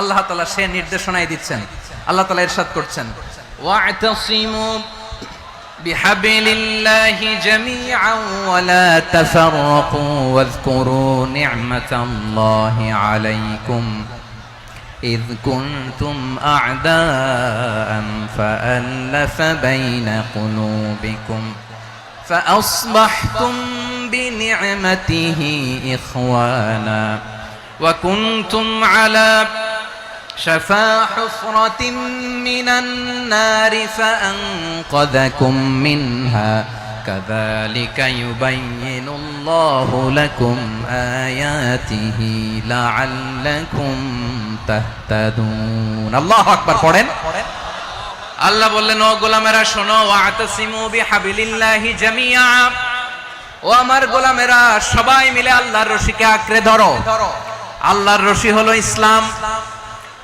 আল্লাহ তালা সে নির্দেশনাই দিচ্ছেন আল্লাহ তালা ইরশাদ করছেন واعتصموا بحبل الله جميعا ولا تفرقوا واذكروا نعمة الله عليكم إذ كنتم أعداء فألف بين قلوبكم فأصبحتم بنعمته إخوانا وكنتم على شفا حفرة من النار فأنقذكم منها كذلك يبين الله لكم آياته لعلكم تهتدون الله أكبر পড়েন আল্লাহ বললেন ও গোলামেরা শোনো ওয়াতাসিমু বিহাবিলিল্লাহি জামিয়া ও আমার গোলামেরা সবাই মিলে আল্লাহর রশিকে আঁকড়ে ধরো আল্লাহর রশি হলো ইসলাম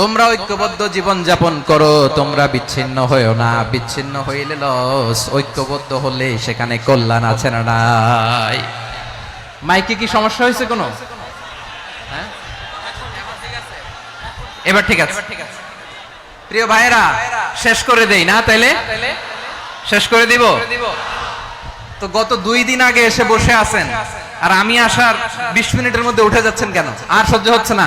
তোমরা ঐক্যবদ্ধ জীবন যাপন করো, তোমরা বিচ্ছিন্ন হয়েও না। বিচ্ছিন্ন হইলে লস, ঐক্যবদ্ধ হলে সেখানে কল্যাণ আছে না নাই। মাইকে কি সমস্যা হয়েছে কোনো? হ্যাঁ? এবার ঠিক আছে। প্রিয় ভাইয়েরা, শেষ করে দেই না তাইলে? শেষ করে দিব? তো গত দুই দিন আগে এসে বসে আছেন, আর আমি আসার বিশ মিনিটের মধ্যে উঠে যাচ্ছেন কেন? আর সহ্য হচ্ছে না।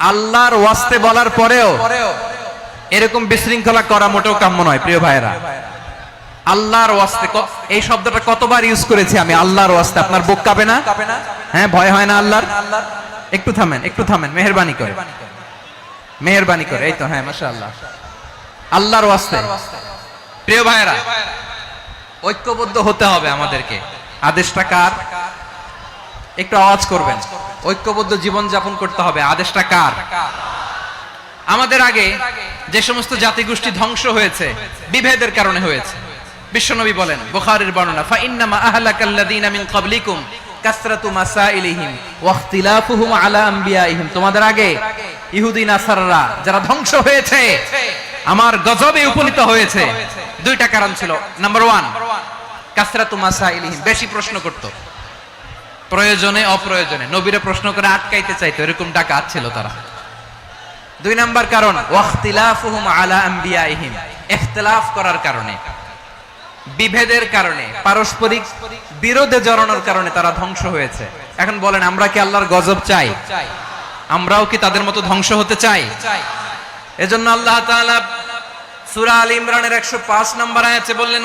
আল্লাহর ওয়াস্তে বলার পরেও এরকম বিশৃঙ্খলা করা মোটেও কাম্য নয়, প্রিয় ভাইয়েরা। আল্লাহর ওয়াস্তে এই শব্দটা কতবার ইউজ করেছি আমি? আল্লাহর ওয়াস্তে। আপনার বুক কাঁপে না? হ্যাঁ ভয় হয় না আল্লাহর? একটু থামেন একটু থামেন, মেহরবানি করে। মেহরবানি করে, এই তো হ্যাঁ মাশাআল্লাহ। আল্লাহর ওয়াস্তে। প্রিয় ভাইরা ঐক্যবদ্ধ হতে হবে আমাদেরকে। আদেশটা কার? একটু আওয়াজ করবেন। ঐক্যবদ্ধ জীবন যাপন করতে হবে। আদেশটা কার? আমাদের আগে যে সমস্ত জাতিগোষ্ঠী ধ্বংস হয়েছে, বিভেদের কারণে হয়েছে। বিশ্বনবী বলেন, বুখারীর বর্ণনা ফা ইন্নামা আহলাকাল্লাযীনা মিন ক্বাবলিকুম কাসরাতু মাসাইলিহিম ওয়া ইখতিলাফুহুম আলা আম্বিয়াইহিম। তোমাদের আগে ইহুদি, নাসাররা যারা ধ্বংস হয়েছে, আমার গজবে উপনীত হয়েছে। দুইটা কারণ ছিল। নাম্বার ওয়ান, কাসরাতু মাসাইলিহিম। বেশি প্রশ্ন করত। প্রয়োজনে, অপ্রয়োজনে। নবীরে প্রশ্ন করে আটকাইতে চাইতো, এরকম ডাকাত ছিল তারা। দুই নাম্বার কারণ আলা করার কারণে, বিভেদের কারণে, পারস্পরিক বিরোধে জড়ানোর কারণে তারা ধ্বংস হয়েছে। এখন বলেন, আমরা কি আল্লাহর গজব চাই? আমরাও কি তাদের মতো ধ্বংস হতে চাই? এজন্য আল্লাহ সূরা আল ইমরানের 105 নম্বর আয়াতে বললেন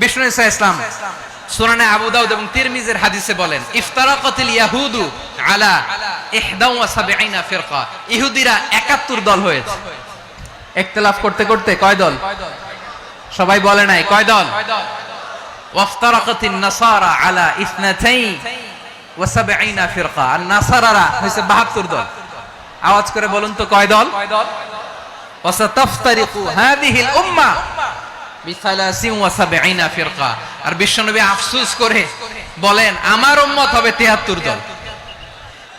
বিষ্ণু ইসা ইসলাম। আবু দাউদ এবং তিরমিজের হাদিসে বলেন ইয়াহুদু আলা 71 ফিরকা। ইহুদিরা 71 দল হয়েছে। ইখতিলাফ করতে করতে কয় দল? সবাই বলে নাই, কয় দল? নাসারা আলা 72 ফিরকা। আর নাসারারা হইছে 72 দল। আওয়াজ করে বলুন তো কয় দল? হাদিহিল উম্মাহ বিসালাসিন ওয়া সাবঈনা ফিরকা আর বিশ্বনবী আফসোস করে বলেন, আমার উম্মত হবে 73 দল।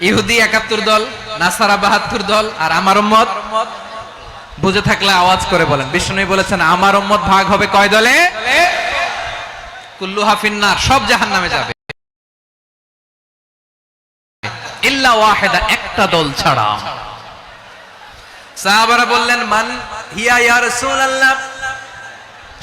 ইহুদি 71 দল, নাসারা 72 দল, আর আমার উম্মত? বুঝে থাকলে আওয়াজ করে বলেন। বিশ্বনবী বলেছেন, আমার উম্মত ভাগ হবে কয় দলে? কুল্লু হাফিন্নার সব জাহান্নামে যাবে। ইল্লা ওয়াহিদা, একটা দল ছাড়া। বললেন, মান হিয়া ইয়া রাসূলুল্লাহ?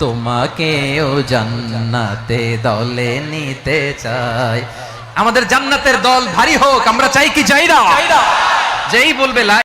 তোমাকেও জান্নাতে দলে নিতে চাই। আমাদের জান্নাতের দল ভারী হোক আমরা চাই কি চাই না যেই বলবে লা